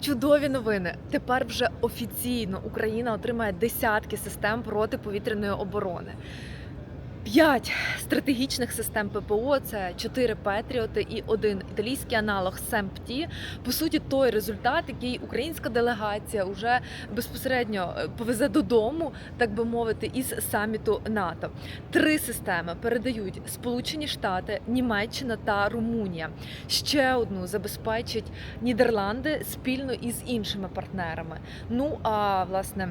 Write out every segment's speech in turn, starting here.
Чудові новини. Тепер вже офіційно Україна отримає десятки систем протиповітряної оборони. П'ять стратегічних систем ППО це чотири Петріоти і один італійський аналог СЕМПТІ. По суті, той результат, який українська делегація вже безпосередньо е, повезе додому, так би мовити, із саміту НАТО. Три системи передають Сполучені Штати, Німеччина та Румунія. Ще одну забезпечать Нідерланди спільно із іншими партнерами. Ну а власне.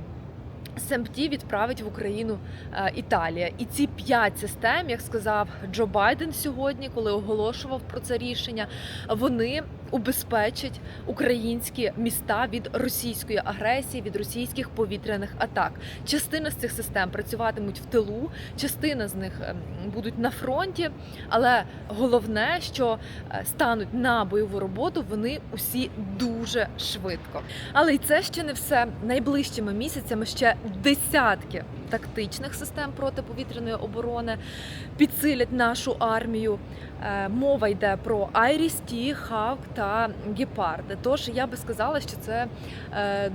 СМТ відправить в Україну е, Італія, і ці п'ять систем, як сказав Джо Байден сьогодні, коли оголошував про це рішення, вони убезпечать українські міста від російської агресії, від російських повітряних атак. Частина з цих систем працюватимуть в тилу, частина з них ем, будуть на фронті. Але головне, що е, стануть на бойову роботу вони усі дуже швидко. Але й це ще не все. Найближчими місяцями ще десятки тактичних систем протиповітряної оборони підсилять нашу армію. Е, Мова йде про Айрісті, Хавк та Гепарди. Тож я би сказала, що це е,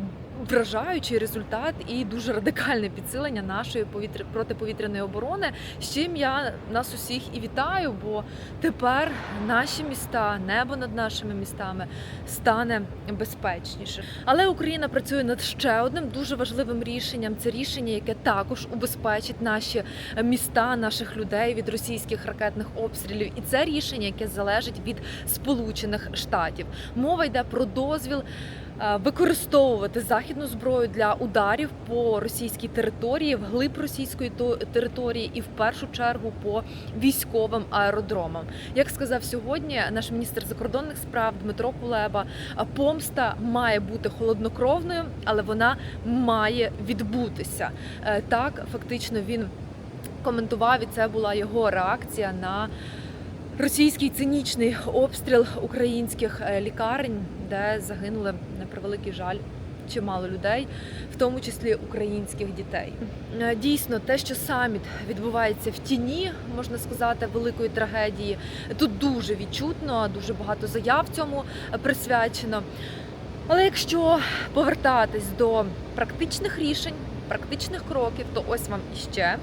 вражаючий результат і дуже радикальне підсилення нашої повітря протиповітряної оборони. З чим я нас усіх і вітаю, бо тепер наші міста, небо над нашими містами стане безпечніше. Але Україна працює над ще одним дуже важливим рішенням. Це рішення, яке також убезпечить наші міста, наших людей від російських ракетних обстрілів. І це рішення, яке залежить від Сполучених Штатів. Мова йде про дозвіл. Е, Використовувати західну зброю для ударів по російській території, вглиб російської території, і в першу чергу по військовим аеродромам. Як сказав сьогодні наш міністр закордонних справ Дмитро Кулеба, помста має бути холоднокровною, але вона має відбутися. Е, Так, фактично він коментував, і це була його реакція на російський цинічний обстріл українських е, лікарень, де загинули превеликий жаль. Чимало людей, в тому числі українських дітей. Е, Дійсно, те, що саміт відбувається в тіні, можна сказати, великої трагедії, тут дуже відчутно, дуже багато заяв цьому е, присвячено. Але якщо повертатись до практичних рішень, практичних кроків, то ось вам іще.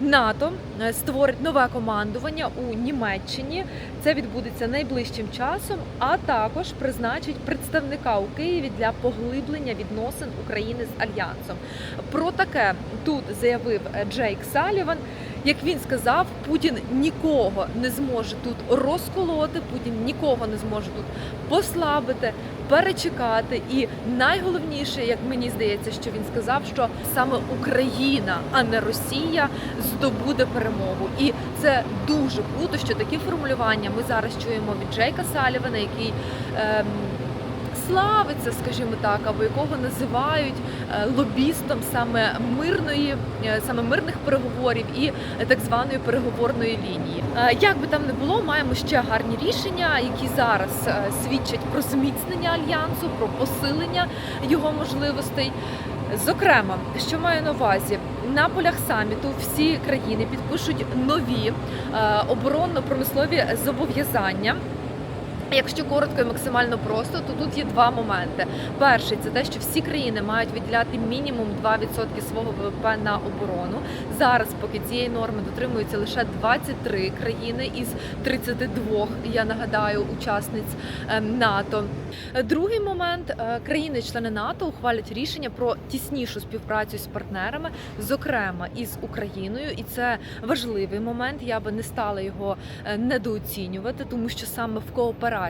НАТО е, створить нове командування у Німеччині. Це відбудеться найближчим часом, а також призначить представника у Києві для поглиблення відносин України з альянсом. Про таке тут заявив е, Джейк Саліван. Як він сказав, Путін нікого не зможе тут розколоти, Путін нікого не зможе тут послабити, перечекати. І найголовніше, як мені здається, що він сказав, що саме Україна, а не Росія, здобуде перемогу. І це дуже круто, що такі формулювання ми зараз чуємо від Джейка Салівана, який. Ем, Славиться, скажімо так, або якого називають е, лобістом саме мирної, е, саме мирних переговорів і так званої переговорної лінії. Е, Як би там не було, маємо ще гарні рішення, які зараз свідчать про зміцнення альянсу, про посилення його можливостей. Зокрема, що маю на увазі, на полях саміту всі країни підпишуть нові оборонно-промислові зобов'язання. Якщо коротко і максимально просто, то тут є два моменти. Перший це те, що всі країни мають виділяти мінімум 2% свого ВВП на оборону. Зараз, поки цієї норми дотримуються лише 23 країни із 32, я нагадаю, учасниць ем, НАТО. Другий момент е, країни-члени НАТО ухвалять рішення про тіснішу співпрацю з партнерами, зокрема із Україною, і це важливий момент. Я би не стала його е, недооцінювати, тому що саме в кооперації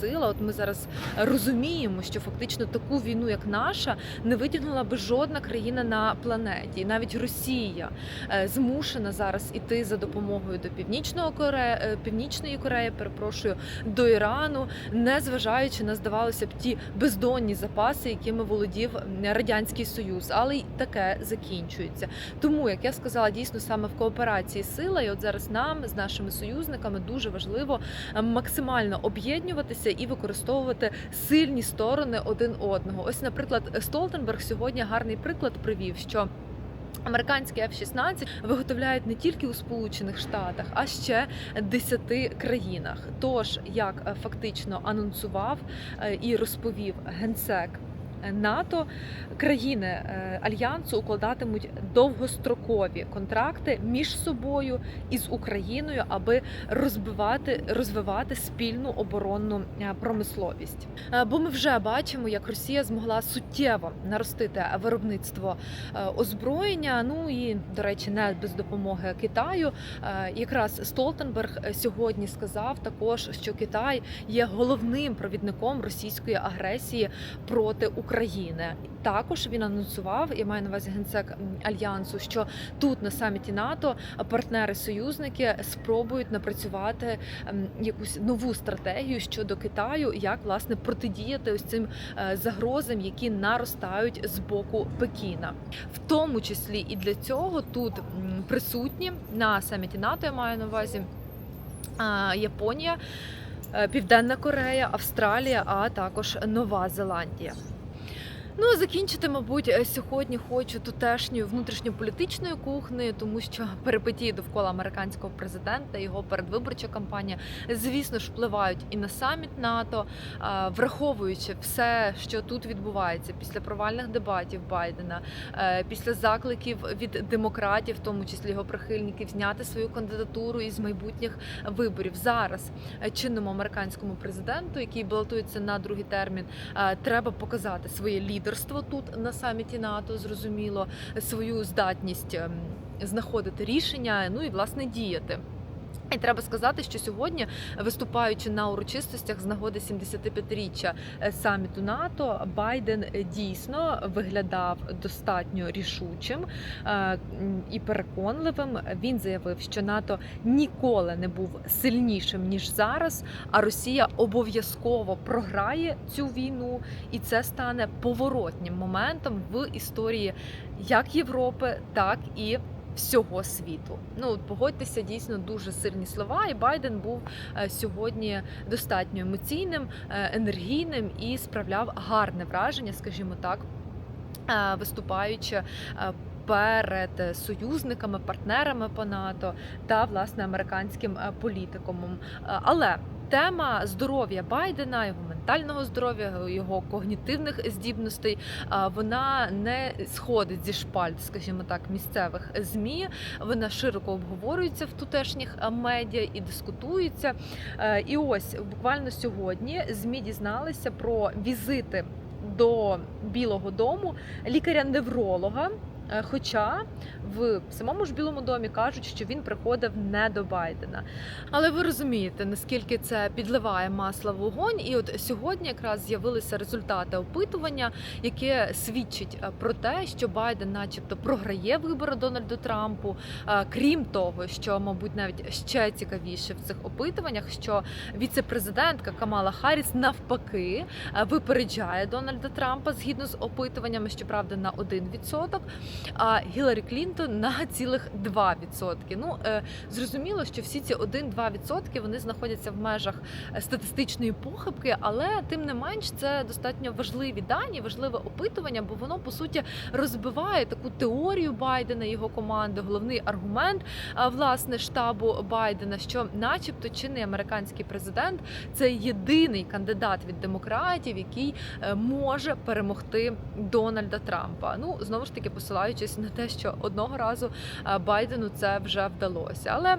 сила, от ми зараз розуміємо, що фактично таку війну, як наша, не витягнула би жодна країна на планеті. І навіть Росія е, змушена зараз іти за допомогою до північного Кореї, е, північної Кореї, перепрошую, до Ірану, не зважаючи на здавалося б ті бездонні запаси, якими володів радянський союз, але й таке закінчується. Тому, як я сказала, дійсно саме в кооперації сила, і от зараз нам з нашими союзниками дуже важливо е, максимально об'єднуватися і використовувати сильні сторони один одного. Ось, наприклад, Столтенберг сьогодні гарний приклад привів, що Американські F-16 виготовляють не тільки у Сполучених Штатах, а ще 10 країнах. Тож, як е, фактично анонсував е, і розповів генсек НАТО, країни е, альянсу укладатимуть довгострокові контракти між собою і з Україною, аби розбивати розвивати спільну оборонну е, промисловість. Е, Бо ми вже бачимо, як Росія змогла суттєво наростити виробництво озброєння. Ну і до речі, не без допомоги Китаю. Якраз Столтенберг сьогодні сказав також, що Китай є головним провідником російської агресії проти України. Також він анонсував, я маю на увазі генсек альянсу, що тут на саміті НАТО партнери-союзники спробують напрацювати ем, якусь нову стратегію щодо Китаю, як власне протидіяти ось цим е, загрозам, які наростають з боку Пекіна. В тому числі і для цього тут присутні на саміті НАТО, я маю на увазі Японія, е, Південна Корея, Австралія, а також Нова Зеландія. Ну, закінчити, мабуть, е, сьогодні хочу тутешньою внутрішньополітичною кухнею, тому що перипетії довкола американського президента, його передвиборча кампанія, звісно ж, впливають і на саміт НАТО, враховуючи все, що тут відбувається після провальних дебатів Байдена, е, після закликів від демократів, в тому числі його прихильників, зняти свою кандидатуру із майбутніх виборів. Зараз е, чинному американському президенту, який балотується на другий термін, треба показати своє лідерство тут на саміті НАТО, зрозуміло, свою здатність ем, знаходити рішення, ну і власне діяти. І треба сказати, що сьогодні, виступаючи на урочистостях з нагоди 75-річчя е, саміту НАТО, Байден е, дійсно виглядав достатньо рішучим е, і переконливим. Він заявив, що НАТО ніколи не був сильнішим ніж зараз, а Росія обов'язково програє цю війну, і це стане поворотнім моментом в історії як Європи, так і всього світу. Ну погодьтеся, дійсно дуже сильні слова. І Байден був е, сьогодні достатньо емоційним, е, енергійним і справляв гарне враження, скажімо так, е, виступаючи. Перед союзниками, партнерами по НАТО та власне американським політикумом. Е, Але тема здоров'я Байдена, його ментального здоров'я, його когнітивних здібностей, вона не сходить зі шпальт, скажімо так, місцевих змі. Вона широко обговорюється в тутешніх медіа і дискутується. Е, І ось буквально сьогодні змі дізналися про візити до Білого Дому лікаря-невролога. Е, Хоча в самому ж Білому домі кажуть, що він приходив не до Байдена. Але ви розумієте, наскільки це підливає масла в вогонь. І от сьогодні якраз з'явилися результати опитування, яке свідчить е, про те, що Байден, начебто, програє вибори Дональду Трампу. Е, Крім того, що, мабуть, навіть ще цікавіше в цих опитуваннях, що віце-президентка Камала Харріс навпаки випереджає Дональда Трампа згідно з опитуваннями, щоправда, на 1%, а Гіларі Клінтон на цілих 2%. Ну е, зрозуміло, що всі ці 1-2% вони знаходяться в межах е, статистичної похибки, але тим не менш це достатньо важливі дані, важливе опитування, бо воно по суті розбиває таку теорію Байдена його команди. Головний аргумент власне штабу Байдена, що, начебто, чинний американський президент це єдиний кандидат від демократів, який е, може перемогти Дональда Трампа. Ну знову ж таки посилаючись на те, що одного разу е, Байдену це вже вдалося, але.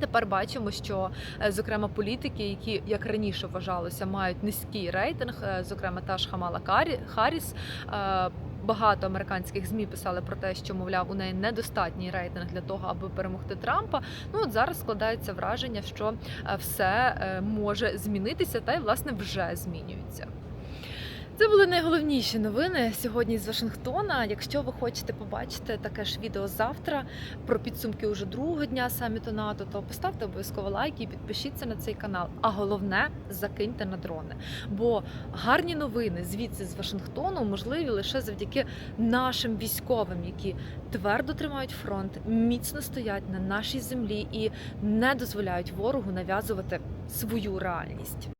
Тепер бачимо, що е, зокрема політики, які як раніше вважалося, мають низький рейтинг, е, зокрема та ж Хамала е, Багато американських змі писали про те, що мовляв у неї недостатній рейтинг для того, аби перемогти Трампа. Ну от зараз складається враження, що все може змінитися, та й власне вже змінюється. Це були найголовніші новини сьогодні з Вашингтона. Якщо ви хочете побачити таке ж відео завтра про підсумки уже другого дня саміту НАТО, то поставте обов'язково лайк і підпишіться на цей канал. А головне закиньте на дрони. Бо гарні новини звідси з Вашингтону можливі лише завдяки нашим військовим, які твердо тримають фронт, міцно стоять на нашій землі і не дозволяють ворогу нав'язувати свою реальність.